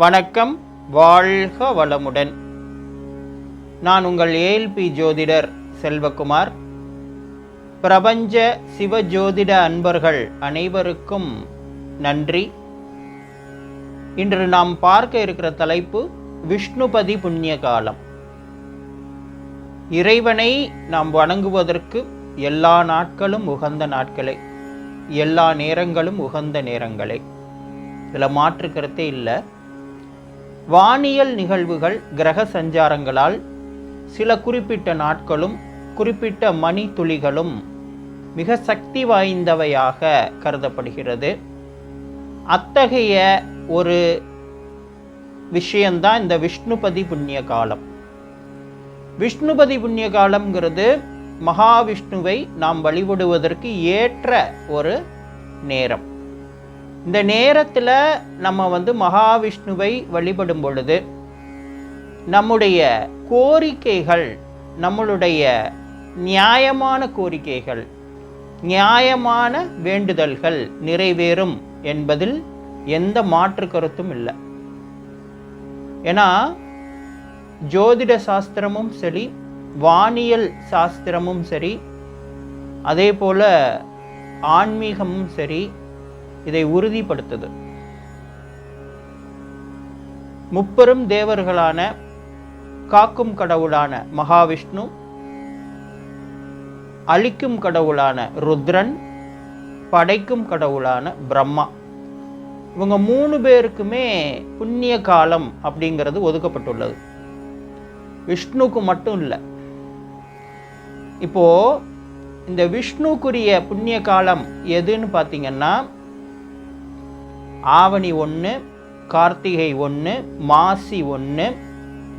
வணக்கம் வாழ்க வளமுடன். நான் உங்கள் ஏஎல்பி ஜோதிடர் செல்வகுமார். பிரபஞ்ச சிவ ஜோதிட அன்பர்கள் அனைவருக்கும் நன்றி. இன்று நாம் பார்க்க இருக்கிற தலைப்பு விஷ்ணுபதி புண்ணிய காலம். இறைவனை நாம் வணங்குவதற்கு எல்லா நாட்களும் உகந்த நாட்களே எல்லா நேரங்களும் உகந்த நேரங்களே. இதில் மாற்று கருத்தே இல்லை. வானியல் நிகழ்வுகள் கிரக சஞ்சாரங்களால் சில குறிப்பிட்ட நாட்களும் குறிப்பிட்ட மணி துளிகளும் மிக சக்தி வாய்ந்தவையாக கருதப்படுகிறது. அத்தகைய ஒரு விஷயந்தான் இந்த விஷ்ணுபதி புண்ணிய காலம் விஷ்ணுபதி புண்ணிய காலம்ங்கிறது மகாவிஷ்ணுவை நாம் வழிபடுவதற்கு ஏற்ற ஒரு நேரம். இந்த நேரத்தில் நம்ம வந்து மகாவிஷ்ணுவை வழிபடும் பொழுது நம்முடைய கோரிக்கைகள் நம்மளுடைய நியாயமான கோரிக்கைகள் நியாயமான வேண்டுதல்கள் நிறைவேறும் என்பதில் எந்த மாற்று கருத்தும் இல்லை. ஏன்னா ஜோதிட சாஸ்திரமும் சரி வானியல் சாஸ்திரமும் சரி அதே போல் ஆன்மீகமும் சரி இதை உறுதிப்படுத்துது. முப்பெரும் தேவர்களான காக்கும் கடவுளான மகாவிஷ்ணு அழிக்கும் கடவுளான ருத்ரன் படைக்கும் கடவுளான பிரம்மா. இவங்க மூணு பேருக்குமே புண்ணிய காலம் அப்படிங்கிறது ஒதுக்கப்பட்டுள்ளது. விஷ்ணுக்கு மட்டும் இல்லை. இப்போ இந்த விஷ்ணுக்குரிய புண்ணிய காலம் எதுன்னு பார்த்தீங்கன்னா ஆவணி ஒன்று கார்த்திகை ஒன்று மாசி ஒன்று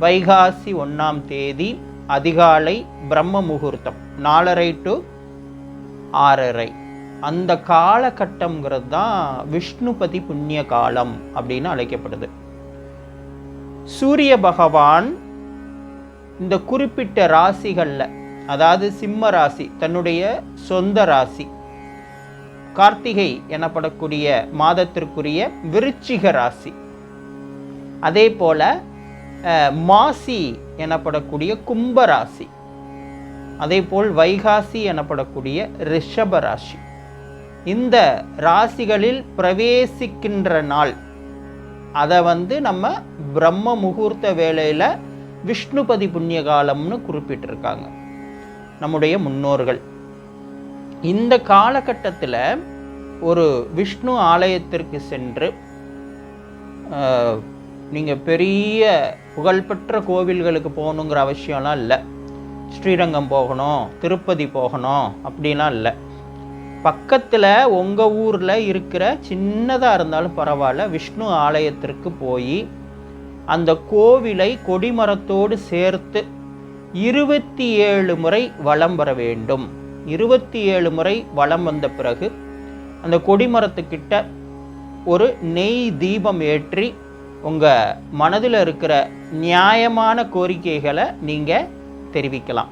வைகாசி ஒன்றாம் தேதி அதிகாலை பிரம்ம முகூர்த்தம் நாலரை டு ஆறரை. அந்த காலகட்டம்ங்கிறது தான் விஷ்ணுபதி புண்ணிய காலம் அப்படின்னு அழைக்கப்படுது. சூரிய பகவான் இந்த குறிப்பிட்ட ராசிகளில் அதாவது சிம்ம ராசி தன்னுடைய சொந்த ராசி கார்த்திகை எனப்படக்கூடிய மாதத்திற்குரிய விருச்சிக ராசி. அதே போல மாசி எனப்படக்கூடிய கும்ப ராசி. அதே போல் வைகாசி எனப்படக்கூடிய ரிஷப ராசி. இந்த ராசிகளில் பிரவேசிக்கின்ற நாள் அதை வந்து நம்ம பிரம்ம முகூர்த்த வேளையில் விஷ்ணுபதி புண்ணிய காலம்னு குறிப்பிட்டிருக்காங்க. நம்முடைய முன்னோர்கள். இந்த காலகட்டத்தில் ஒரு விஷ்ணு ஆலயத்திற்கு சென்று நீங்கள் பெரிய புகழ்பெற்ற கோவில்களுக்கு போகணுங்கிற அவசியம்லாம் இல்லை. ஸ்ரீரங்கம் போகணும் திருப்பதி போகணும் அப்படிலாம் இல்லை. பக்கத்தில் உங்கள் ஊரில் இருக்கிற சின்னதாக இருந்தாலும் பரவாயில்ல விஷ்ணு ஆலயத்திற்கு போய் அந்த கோவிலை கொடிமரத்தோடு சேர்த்து இருபத்தி ஏழு முறை வலம் வர வேண்டும். இருபத்தி ஏழு முறை வலம் வந்த பிறகு அந்த கொடிமரத்துக்கிட்ட ஒரு நெய் தீபம் ஏற்றி உங்கள் மனதில் இருக்கிற நியாயமான கோரிக்கைகளை நீங்கள் தெரிவிக்கலாம்.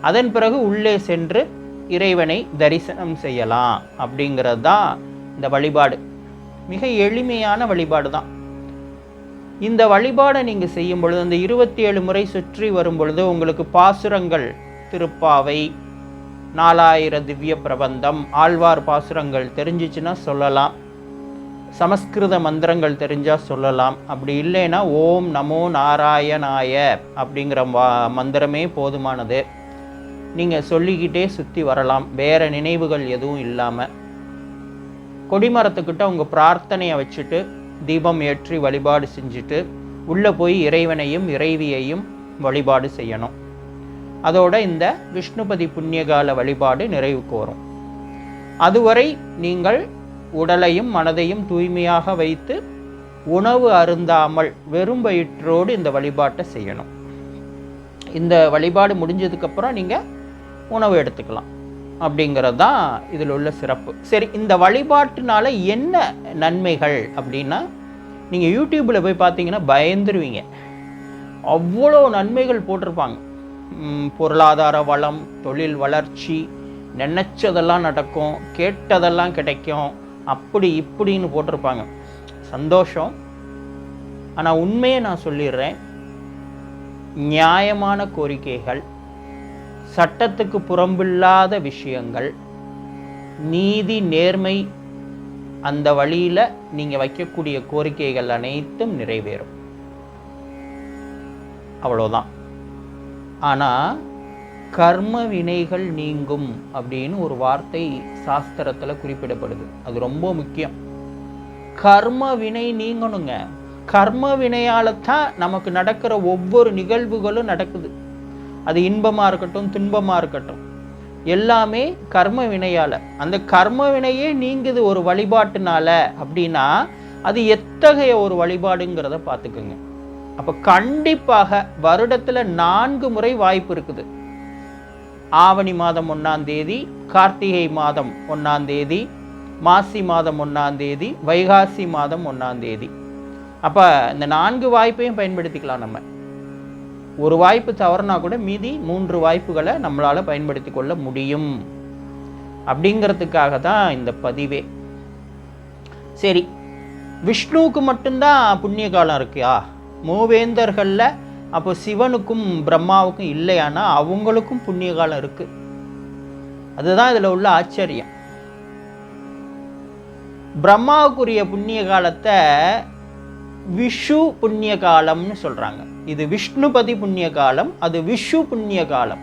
அதன் பிறகு உள்ளே சென்று இறைவனை தரிசனம் செய்யலாம் அப்படிங்கிறது தான் இந்த வழிபாடு. மிக எளிமையான வழிபாடு தான். இந்த வழிபாடை நீங்கள் செய்யும் பொழுது அந்த இருபத்தி ஏழு முறை சுற்றி வரும் பொழுது உங்களுக்கு பாசுரங்கள் திருப்பாவை நாலாயிர திவ்ய பிரபந்தம். ஆழ்வார் பாசுரங்கள் தெரிஞ்சிச்சுன்னா சொல்லலாம். சமஸ்கிருத மந்திரங்கள் தெரிஞ்சால் சொல்லலாம். அப்படி இல்லைன்னா ஓம் நமோ நாராயணாய அப்படிங்கிற வா- மந்திரமே போதுமானது. நீங்கள் சொல்லிக்கிட்டே சுற்றி வரலாம். வேறு நினைவுகள் எதுவும் இல்லாமல் கொடிமரத்துக்கிட்ட உங்கள் பிரார்த்தனையை வச்சுட்டு தீபம் ஏற்றி வழிபாடு செஞ்சுட்டு உள்ளே போய் இறைவனையும் இறைவியையும் வழிபாடு செய்யணும். அதோட இந்த விஷ்ணுபதி புண்ணியகால வழிபாடு நிறைவுக்கு வரும் அதுவரை நீங்கள் உடலையும் மனதையும் தூய்மையாக வைத்து உணவு அருந்தாமல் வெறும் வயிற்றோடு இந்த வழிபாட்டை செய்யணும். இந்த வழிபாடு முடிஞ்சதுக்கப்புறம் நீங்கள் உணவு எடுத்துக்கலாம் அப்படிங்கிறது தான் இதில் உள்ள சிறப்பு. சரி இந்த வழிபாட்டினால என்ன நன்மைகள் அப்படின்னா நீங்கள் யூடியூப்பில் போய் பார்த்தீங்கன்னா பயந்துருவீங்க. அவ்வளோ நன்மைகள் போட்டிருப்பாங்க. பொருளாதார வளம் தொழில் வளர்ச்சி நினச்சதெல்லாம் நடக்கும் கேட்டதெல்லாம் கிடைக்கும் அப்படி இப்படின்னு போட்டிருப்பாங்க. சந்தோஷம். ஆனால் உண்மையை நான் சொல்லிடுறேன். நியாயமான கோரிக்கைகள் சட்டத்துக்கு புறம்பில்லாத விஷயங்கள் நீதி நேர்மை அந்த வழியில் நீங்கள் வைக்கக்கூடிய கோரிக்கைகள் அனைத்தும் நிறைவேறும். அவ்வளோதான் ஆனால் கர்ம வினைகள் நீங்கும் அப்படின்னு ஒரு வார்த்தை சாஸ்திரத்தில் குறிப்பிடப்படுது. அது ரொம்ப முக்கியம். கர்ம வினை நீங்கணுங்க. கர்ம வினையால் தான் நமக்கு நடக்கிற ஒவ்வொரு நிகழ்வுகளும் நடக்குது. அது இன்பமாக இருக்கட்டும் துன்பமாக இருக்கட்டும். எல்லாமே கர்ம வினையால். அந்த கர்ம வினையே நீங்குது ஒரு வழிபாட்டுனால அப்படின்னா அது எத்தகைய ஒரு வழிபாடுங்கிறத பார்த்துக்குங்க. அப்போ கண்டிப்பாக வருடத்தில் நான்கு முறை வாய்ப்பு இருக்குது. ஆவணி மாதம் ஒன்றாம் தேதி கார்த்திகை மாதம் ஒன்றாம் தேதி மாசி மாதம் ஒன்றாம் தேதி வைகாசி மாதம் ஒன்றாம் தேதி. அப்போ இந்த நான்கு வாய்ப்பையும் பயன்படுத்திக்கலாம் நம்ம. ஒரு வாய்ப்பு தவறுனா கூட மீதி மூன்று வாய்ப்புகளை நம்மளால் பயன்படுத்தி கொள்ள முடியும். அப்படிங்கிறதுக்காக தான் இந்த பதிவே. சரி விஷ்ணுவுக்கு மட்டும்தான் புண்ணிய காலம் இருக்கியா? மூவேந்தர்களில் அப்போ சிவனுக்கும் பிரம்மாவுக்கும் இல்லையானா அவங்களுக்கும் புண்ணிய காலம் இருக்குது அதுதான் இதில் உள்ள ஆச்சரியம். பிரம்மாவுக்குரிய புண்ணிய காலத்தை விஷு புண்ணிய காலம்னு சொல்கிறாங்க இது விஷ்ணுபதி புண்ணிய காலம் அது விஷு புண்ணிய காலம்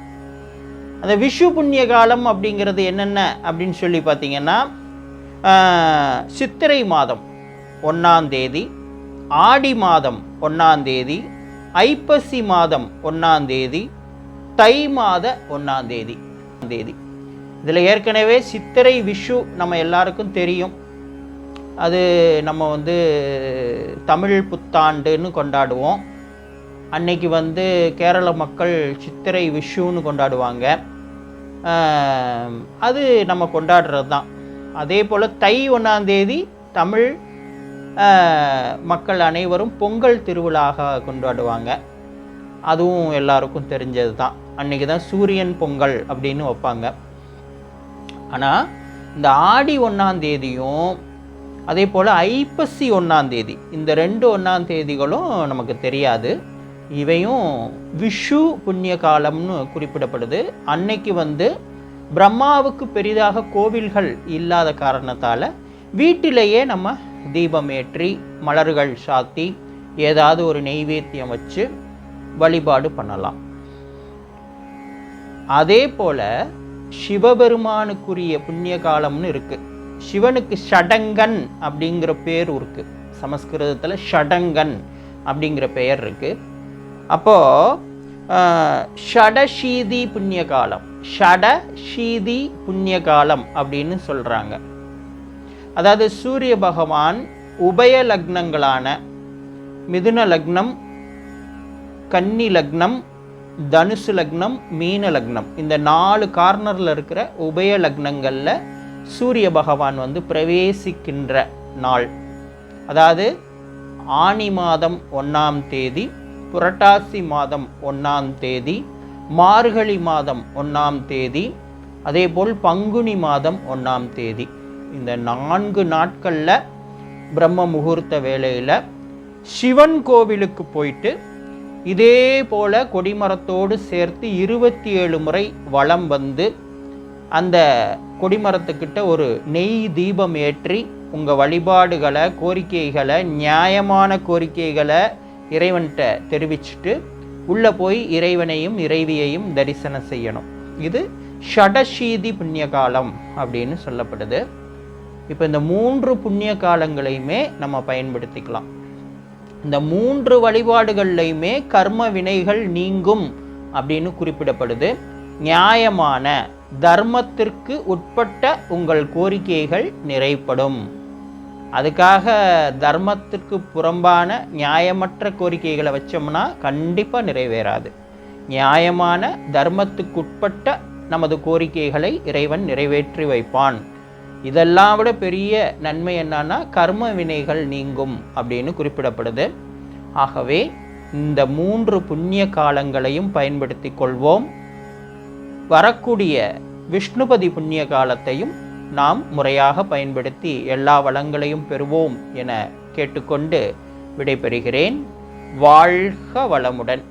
அந்த விஷு புண்ணிய காலம் அப்படிங்கிறது என்னென்ன அப்படின்னு சொல்லி பார்த்தீங்கன்னா சித்திரை மாதம் ஒன்றாம் தேதி ஆடி மாதம் ஒன்றாந்தேதி ஐப்பசி மாதம் ஒன்றாந்தேதி தை மாத ஒன்றாந்தேதி தேதி. இதில் ஏற்கனவே சித்திரை விஷு நம்ம எல்லாருக்கும் தெரியும். அது நம்ம வந்து தமிழ் புத்தாண்டுன்னு கொண்டாடுவோம். அன்னைக்கு வந்து கேரள மக்கள் சித்திரை விஷுன்னு கொண்டாடுவாங்க. அது நம்ம கொண்டாடுறது தான் அதே போல் தை ஒன்றாந்தேதி தமிழ் மக்கள் அனைவரும் பொங்கல் திருவிழாக கொண்டாடுவாங்க. அதுவும் எல்லாருக்கும் தெரிஞ்சது தான் அன்றைக்கி தான் சூரியன் பொங்கல் அப்படின்னு வைப்பாங்க. ஆனால் இந்த ஆடி ஒன்றாம் தேதியும் அதே போல் ஐப்பசி ஒன்றாம் தேதி இந்த ரெண்டு ஒன்றாம் தேதிகளும் நமக்கு தெரியாது. இவையும் விஷு புண்ணிய காலம்னு குறிப்பிடப்படுது. அன்னைக்கு வந்து பிரம்மாவுக்கு பெரிதாக கோவில்கள் இல்லாத காரணத்தால் வீட்டிலேயே நம்ம தீபம் ஏற்றி மலர்கள் சாத்தி ஏதாவது ஒரு நெய்வேத்தியம் வச்சு வழிபாடு பண்ணலாம். அதே போல் சிவபெருமானுக்குரிய புண்ணிய காலம்னு இருக்குது சிவனுக்கு ஷடங்கன் அப்படிங்கிற பேர் இருக்குது சமஸ்கிருதத்தில் ஷடங்கன் அப்படிங்கிற பெயர் இருக்குது அப்போது ஷடஷீதி புண்ணிய காலம். ஷட ஷீதி புண்ணிய காலம் அப்படின்னு சொல்கிறாங்க அதாவது சூரிய பகவான் உபய லக்னங்களான மிதுன லக்னம் கன்னி லக்னம் தனுசு லக்னம் மீன லக்னம். இந்த நாலு கார்னரில் இருக்கிற உபய லக்னங்களில் சூரிய பகவான் வந்து பிரவேசிக்கின்ற நாள். அதாவது ஆனி மாதம் ஒன்றாம் தேதி புரட்டாசி மாதம் ஒன்றாம் தேதி மார்கழி மாதம் ஒன்றாம் தேதி அதேபோல் பங்குனி மாதம் ஒன்றாம் தேதி. இந்த நான்கு நாட்களில் பிரம்ம முகூர்த்த வேலையில் சிவன் கோவிலுக்கு போயிட்டு இதே போல கொடிமரத்தோடு சேர்த்து இருபத்தி ஏழு முறை வளம் வந்து அந்த கொடிமரத்துக்கிட்ட ஒரு நெய் தீபம் ஏற்றி உங்கள் வழிபாடுகளை கோரிக்கைகளை நியாயமான கோரிக்கைகளை இறைவன்கிட்ட தெரிவிச்சுட்டு உள்ளே போய் இறைவனையும் இறைவியையும் தரிசனம் செய்யணும். இது ஷடஷீதி புண்ணிய காலம் அப்படின்னு சொல்லப்படுது. இப்போ இந்த மூன்று புண்ணிய காலங்களையுமே நம்ம பயன்படுத்திக்கலாம். இந்த மூன்று வழிபாடுகள்லையுமே கர்ம வினைகள் நீங்கும் அப்படின்னு குறிப்பிடப்படுது. நியாயமான தர்மத்திற்கு உட்பட்ட உங்கள் கோரிக்கைகள் நிறைப்படும் அதுக்காக தர்மத்திற்கு புறம்பான நியாயமற்ற கோரிக்கைகளை வச்சோம்னா கண்டிப்பாக நிறைவேறாது. நியாயமான தர்மத்துக்குட்பட்ட நமது கோரிக்கைகளை இறைவன் நிறைவேற்றி வைப்பான். இதெல்லாம் விட பெரிய நன்மை என்னன்னா கர்ம வினைகள் நீங்கும் அப்படின்னு குறிப்பிடப்படுது. ஆகவே இந்த மூன்று புண்ணிய காலங்களையும் பயன்படுத்தி கொள்வோம். வரக்கூடிய விஷ்ணுபதி புண்ணிய காலத்தையும் நாம் முறையாக பயன்படுத்தி எல்லா வளங்களையும் பெறுவோம் என கேட்டுக்கொண்டு விடைபெறுகிறேன். வாழ்க வளமுடன்.